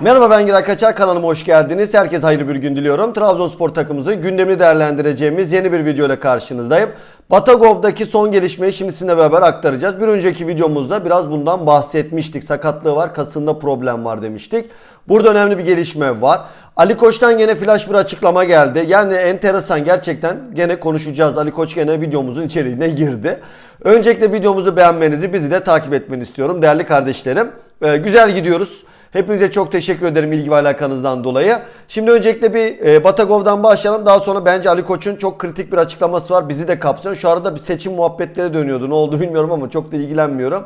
Merhaba ben Giray Kaçar kanalıma hoş geldiniz. Herkese hayırlı bir gün diliyorum. Trabzonspor takımımızın gündemini değerlendireceğimiz yeni bir video ile karşınızdayım. Batagov'daki son gelişmeyi şimdi sizinle beraber aktaracağız. Bir önceki videomuzda biraz bundan bahsetmiştik. Sakatlığı var, kasında problem var demiştik. Burada önemli bir gelişme var. Ali Koç'tan gene flash bir açıklama geldi. Yani enteresan gerçekten gene konuşacağız. Ali Koç gene videomuzun içeriğine girdi. Öncelikle videomuzu beğenmenizi, bizi de takip etmenizi istiyorum değerli kardeşlerim. Ee, güzel gidiyoruz. Hepinize çok teşekkür ederim ilgi ve alakanızdan dolayı. Şimdi öncelikle bir e, Batagov'dan başlayalım. Daha sonra bence Ali Koç'un çok kritik bir açıklaması var. Bizi de kapsıyor. Şu arada bir seçim muhabbetleri dönüyordu. Ne oldu bilmiyorum ama çok da ilgilenmiyorum.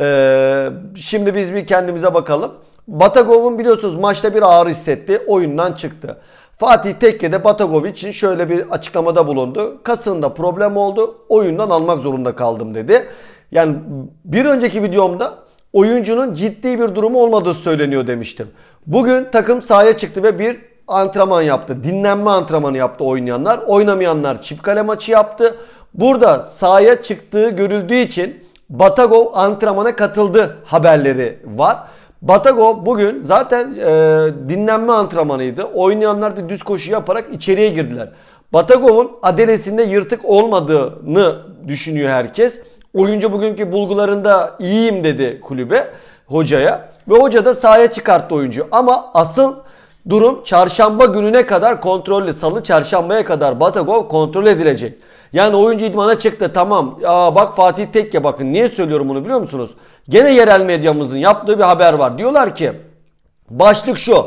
Ee, şimdi biz bir kendimize bakalım. Batagov'un biliyorsunuz maçta bir ağrı hissetti. Oyundan çıktı. Fatih Tekke de Batagov için şöyle bir açıklamada bulundu. Kasında problem oldu. Oyundan almak zorunda kaldım dedi. Yani bir önceki videomda oyuncunun ciddi bir durumu olmadığı söyleniyor demiştim. Bugün takım sahaya çıktı ve bir antrenman yaptı. Dinlenme antrenmanı yaptı oynayanlar. Oynamayanlar çift kale maçı yaptı. Burada sahaya çıktığı görüldüğü için Batagov antrenmana katıldı haberleri var. Batagov bugün zaten e, dinlenme antrenmanıydı. Oynayanlar bir düz koşu yaparak içeriye girdiler. Batagov'un adelesinde yırtık olmadığını düşünüyor herkes. Oyuncu bugünkü bulgularında iyiyim dedi kulübe, hocaya. Ve hoca da sahaya çıkarttı oyuncu. Ama asıl durum çarşamba gününe kadar kontrollü. Salı çarşambaya kadar Batagov kontrol edilecek. Yani oyuncu idmana çıktı tamam. Aa, bak Fatih Tekke bakın. Niye söylüyorum bunu biliyor musunuz? Gene yerel medyamızın yaptığı bir haber var. Diyorlar ki başlık şu.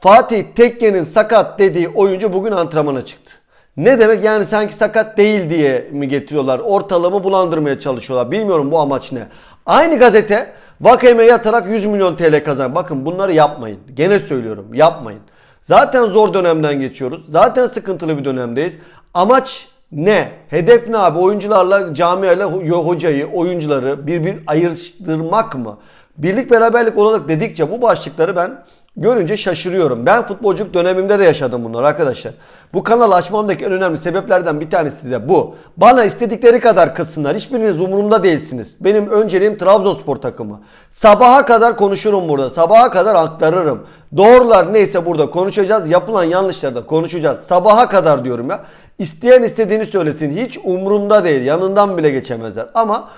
Fatih Tekke'nin sakat dediği oyuncu bugün antrenmana çıktı. Ne demek yani sanki sakat değil diye mi getiriyorlar? Ortalığımı bulandırmaya çalışıyorlar. Bilmiyorum bu amaç ne. Aynı gazete Vakeme yatarak 100 milyon TL kazan. Bakın bunları yapmayın. Gene söylüyorum yapmayın. Zaten zor dönemden geçiyoruz. Zaten sıkıntılı bir dönemdeyiz. Amaç ne? Hedef ne abi? Oyuncularla, camiayla ho- hocayı, oyuncuları bir bir ayrıştırmak mı? Birlik beraberlik olarak dedikçe bu başlıkları ben görünce şaşırıyorum. Ben futbolculuk dönemimde de yaşadım bunları arkadaşlar. Bu kanal açmamdaki en önemli sebeplerden bir tanesi de bu. Bana istedikleri kadar kızsınlar. Hiçbiriniz umurumda değilsiniz. Benim önceliğim Trabzonspor takımı. Sabaha kadar konuşurum burada. Sabaha kadar aktarırım. Doğrular neyse burada konuşacağız. Yapılan yanlışları da konuşacağız. Sabaha kadar diyorum ya. İsteyen istediğini söylesin. Hiç umurumda değil. Yanından bile geçemezler. Ama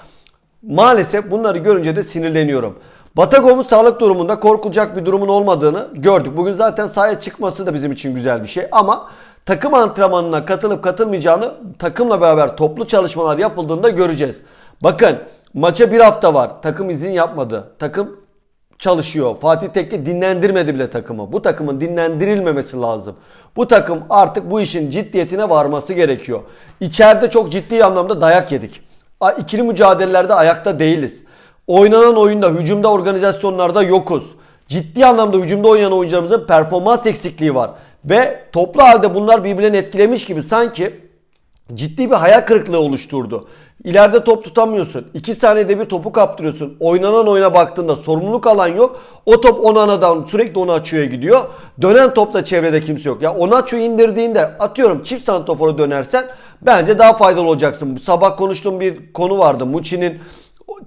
Maalesef bunları görünce de sinirleniyorum. Batagov'un sağlık durumunda korkulacak bir durumun olmadığını gördük. Bugün zaten sahaya çıkması da bizim için güzel bir şey. Ama takım antrenmanına katılıp katılmayacağını takımla beraber toplu çalışmalar yapıldığında göreceğiz. Bakın maça bir hafta var. Takım izin yapmadı. Takım çalışıyor. Fatih Tekke dinlendirmedi bile takımı. Bu takımın dinlendirilmemesi lazım. Bu takım artık bu işin ciddiyetine varması gerekiyor. İçeride çok ciddi anlamda dayak yedik. İkili mücadelelerde ayakta değiliz. Oynanan oyunda, hücumda, organizasyonlarda yokuz. Ciddi anlamda hücumda oynayan oyuncularımızın performans eksikliği var. Ve toplu halde bunlar birbirlerini etkilemiş gibi sanki ciddi bir hayal kırıklığı oluşturdu. İleride top tutamıyorsun. 2 saniyede bir topu kaptırıyorsun. Oynanan oyuna baktığında sorumluluk alan yok. O top Onana'dan sürekli onu açıya gidiyor. Dönen topta çevrede kimse yok. Ya Onaço'yu indirdiğinde atıyorum çift santrofora dönersen bence daha faydalı olacaksın. Sabah konuştuğum bir konu vardı. Muçi'nin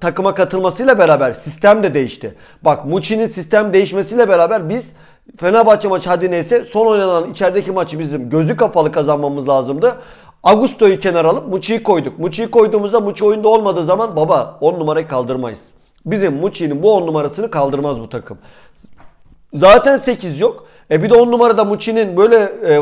takıma katılmasıyla beraber sistem de değişti. Bak Muçi'nin sistem değişmesiyle beraber biz Fenerbahçe maçı hadi neyse son oynanan içerideki maçı bizim gözü kapalı kazanmamız lazımdı. Augusto'yu kenara alıp Muçi'yi koyduk. Muçi'yi koyduğumuzda Muçi oyunda olmadığı zaman baba 10 numarayı kaldırmayız. Bizim Muçi'nin bu 10 numarasını kaldırmaz bu takım. Zaten 8 yok. E bir de 10 numarada Muçi'nin böyle e,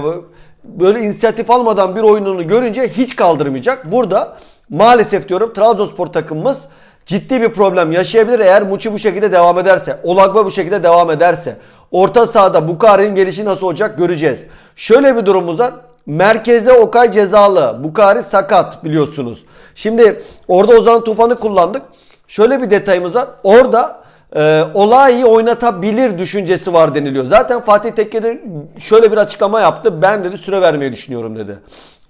böyle inisiyatif almadan bir oyununu görünce hiç kaldırmayacak. Burada maalesef diyorum Trabzonspor takımımız ciddi bir problem yaşayabilir eğer Muçi bu şekilde devam ederse. Olagba bu şekilde devam ederse. Orta sahada Bukari'nin gelişi nasıl olacak göreceğiz. Şöyle bir durumumuz var. Merkezde Okay cezalı. Bukari sakat biliyorsunuz. Şimdi orada Ozan Tufan'ı kullandık. Şöyle bir detayımız var. Orada e, Olayi oynatabilir düşüncesi var deniliyor. Zaten Fatih Tekke de şöyle bir açıklama yaptı. Ben dedi süre vermeyi düşünüyorum dedi.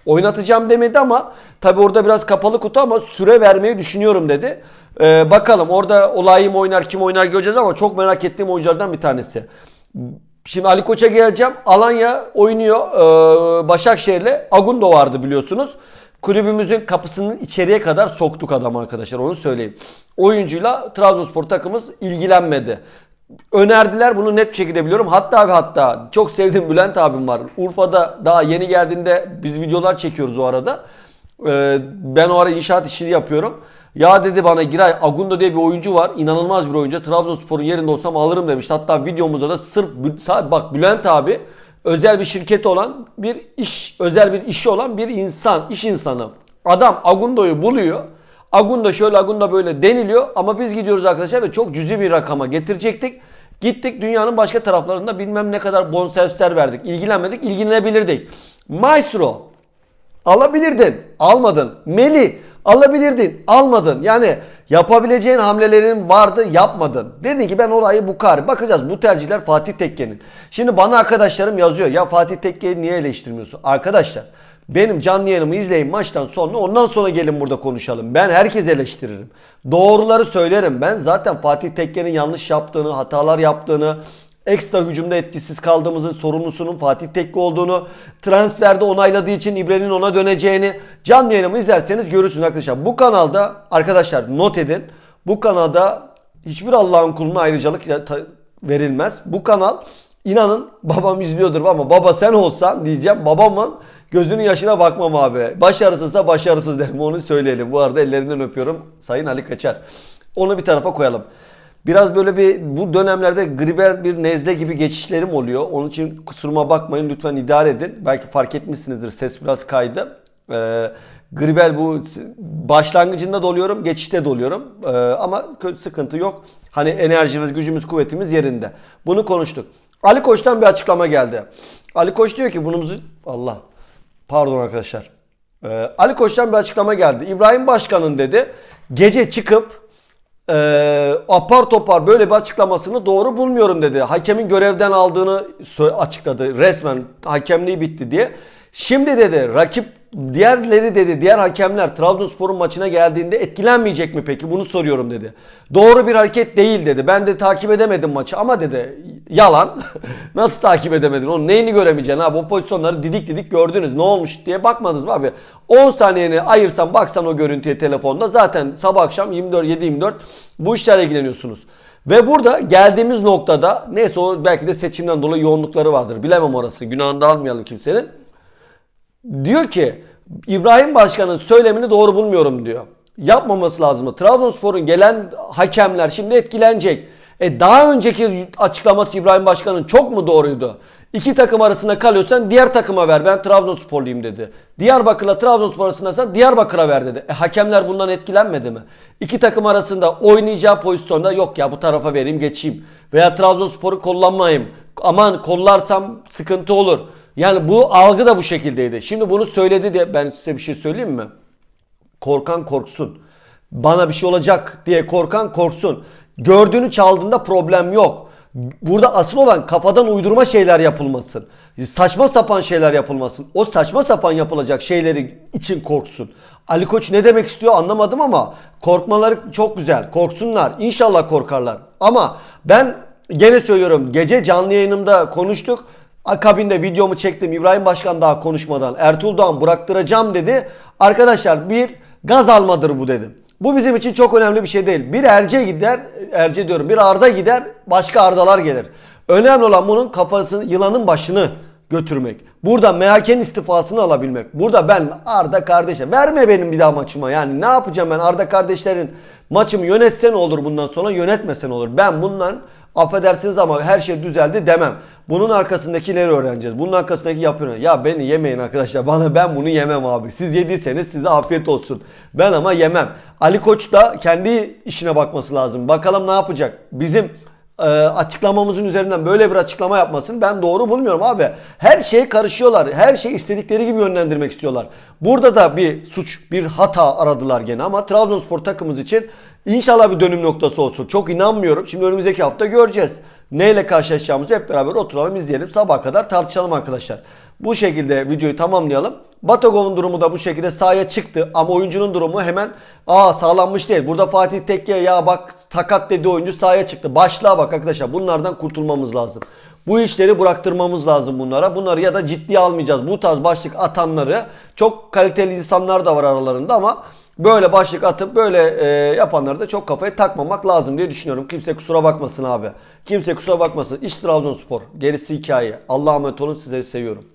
Oynatacağım demedi ama tabi orada biraz kapalı kutu ama süre vermeyi düşünüyorum dedi. E, bakalım orada Olayi mi oynar kim oynar göreceğiz ama çok merak ettiğim oyunculardan bir tanesi. Şimdi Ali Koç'a geleceğim. Alanya oynuyor. Ee, Başakşehir'le Agundo vardı biliyorsunuz. Kulübümüzün kapısının içeriye kadar soktuk adam arkadaşlar onu söyleyeyim. Oyuncuyla Trabzonspor takımımız ilgilenmedi. önerdiler bunu net bir şekilde biliyorum. Hatta ve hatta çok sevdiğim Bülent abim var. Urfa'da daha yeni geldiğinde biz videolar çekiyoruz o arada. Ee, ben o ara inşaat işini yapıyorum. Ya dedi bana Giray Agundo diye bir oyuncu var. İnanılmaz bir oyuncu. Trabzonspor'un yerinde olsam alırım demişti. Hatta videomuzda da sırf bak Bülent abi özel bir şirketi olan bir iş özel bir işi olan bir insan, iş insanı. Adam Agundo'yu buluyor. Agunda şöyle Agunda böyle deniliyor ama biz gidiyoruz arkadaşlar ve çok cüzi bir rakama getirecektik. Gittik dünyanın başka taraflarında bilmem ne kadar bonservisler verdik. İlgilenmedik, ilgilenebilirdik. Maestro alabilirdin, almadın. Meli alabilirdin, almadın. Yani yapabileceğin hamlelerin vardı, yapmadın. Dedin ki ben olayı bu kar. Bakacağız bu tercihler Fatih Tekke'nin. Şimdi bana arkadaşlarım yazıyor. Ya Fatih Tekke'yi niye eleştirmiyorsun? Arkadaşlar benim canlı yayınımı izleyin maçtan sonra ondan sonra gelin burada konuşalım. Ben herkes eleştiririm. Doğruları söylerim. Ben zaten Fatih Tekke'nin yanlış yaptığını, hatalar yaptığını, ekstra hücumda etkisiz kaldığımızın sorumlusunun Fatih Tekke olduğunu, transferde onayladığı için İbre'nin ona döneceğini canlı yayınımı izlerseniz görürsünüz arkadaşlar. Bu kanalda arkadaşlar not edin. Bu kanalda hiçbir Allah'ın kuluna ayrıcalık verilmez. Bu kanal inanın babam izliyordur ama baba sen olsan diyeceğim babamın gözünün yaşına bakmam abi. Başarısızsa başarısız derim onu söyleyelim. Bu arada ellerinden öpüyorum Sayın Ali Kaçar. Onu bir tarafa koyalım. Biraz böyle bir bu dönemlerde gribel bir nezle gibi geçişlerim oluyor. Onun için kusuruma bakmayın lütfen idare edin. Belki fark etmişsinizdir ses biraz kaydı. Ee, gribel bu başlangıcında doluyorum, geçişte doluyorum. Ee, ama kötü sıkıntı yok. Hani enerjimiz, gücümüz, kuvvetimiz yerinde. Bunu konuştuk. Ali Koç'tan bir açıklama geldi. Ali Koç diyor ki bunumuzu Allah pardon arkadaşlar. Ee, Ali Koç'tan bir açıklama geldi. İbrahim Başkan'ın dedi gece çıkıp e, apar topar böyle bir açıklamasını doğru bulmuyorum dedi. Hakemin görevden aldığını açıkladı. Resmen hakemliği bitti diye. Şimdi dedi rakip diğerleri dedi diğer hakemler Trabzonspor'un maçına geldiğinde etkilenmeyecek mi peki? Bunu soruyorum dedi. Doğru bir hareket değil dedi. Ben de takip edemedim maçı ama dedi yalan. Nasıl takip edemedin? Onun neyini göremeyeceksin abi? O pozisyonları didik didik gördünüz. Ne olmuş diye bakmadınız mı abi? 10 saniyeni ayırsan baksan o görüntüye telefonda zaten sabah akşam 24 7-24 bu işlerle ilgileniyorsunuz. Ve burada geldiğimiz noktada neyse o belki de seçimden dolayı yoğunlukları vardır. Bilemem orası. Günahını da almayalım kimsenin. Diyor ki İbrahim Başkan'ın söylemini doğru bulmuyorum diyor. Yapmaması lazım. Trabzonspor'un gelen hakemler şimdi etkilenecek. E daha önceki açıklaması İbrahim Başkan'ın çok mu doğruydu? İki takım arasında kalıyorsan diğer takıma ver. Ben Trabzonsporluyum dedi. Diyarbakır'la Trabzonspor arasındaysan Diyarbakır'a ver dedi. E, hakemler bundan etkilenmedi mi? İki takım arasında oynayacağı pozisyonda yok ya bu tarafa vereyim geçeyim. Veya Trabzonspor'u kullanmayayım. Aman kollarsam sıkıntı olur. Yani bu algı da bu şekildeydi. Şimdi bunu söyledi diye ben size bir şey söyleyeyim mi? Korkan korksun. Bana bir şey olacak diye korkan korksun. Gördüğünü çaldığında problem yok. Burada asıl olan kafadan uydurma şeyler yapılmasın. Saçma sapan şeyler yapılmasın. O saçma sapan yapılacak şeyleri için korksun. Ali Koç ne demek istiyor anlamadım ama korkmaları çok güzel. Korksunlar. İnşallah korkarlar. Ama ben gene söylüyorum gece canlı yayınımda konuştuk. Akabinde videomu çektim. İbrahim Başkan daha konuşmadan Ertuğrul Doğan bıraktıracağım dedi. Arkadaşlar bir gaz almadır bu dedim. Bu bizim için çok önemli bir şey değil. Bir Erce gider, Erce diyorum bir Arda gider, başka Ardalar gelir. Önemli olan bunun kafasını, yılanın başını götürmek. Burada MHK'nin istifasını alabilmek. Burada ben Arda kardeşe verme benim bir daha maçıma. Yani ne yapacağım ben Arda kardeşlerin maçımı yönetsen olur bundan sonra yönetmesen olur. Ben bundan affedersiniz ama her şey düzeldi demem. Bunun arkasındakileri öğreneceğiz. Bunun arkasındaki yapıyor. Ya beni yemeyin arkadaşlar. Bana ben bunu yemem abi. Siz yediyseniz size afiyet olsun. Ben ama yemem. Ali Koç da kendi işine bakması lazım. Bakalım ne yapacak? Bizim e, açıklamamızın üzerinden böyle bir açıklama yapmasını ben doğru bulmuyorum abi. Her şeye karışıyorlar. Her şeyi istedikleri gibi yönlendirmek istiyorlar. Burada da bir suç, bir hata aradılar gene ama Trabzonspor takımımız için inşallah bir dönüm noktası olsun. Çok inanmıyorum. Şimdi önümüzdeki hafta göreceğiz. Neyle karşılaşacağımızı hep beraber oturalım izleyelim. Sabaha kadar tartışalım arkadaşlar. Bu şekilde videoyu tamamlayalım. Batagov'un durumu da bu şekilde sahaya çıktı ama oyuncunun durumu hemen aa sağlanmış değil. Burada Fatih Tekke ya bak takat dedi oyuncu sahaya çıktı. Başlığa bak arkadaşlar bunlardan kurtulmamız lazım. Bu işleri bıraktırmamız lazım bunlara. Bunları ya da ciddiye almayacağız. Bu tarz başlık atanları çok kaliteli insanlar da var aralarında ama böyle başlık atıp böyle e, yapanları da çok kafaya takmamak lazım diye düşünüyorum. Kimse kusura bakmasın abi. Kimse kusura bakmasın. İş Trabzonspor. Gerisi hikaye. Allah'a emanet olun. Sizleri seviyorum.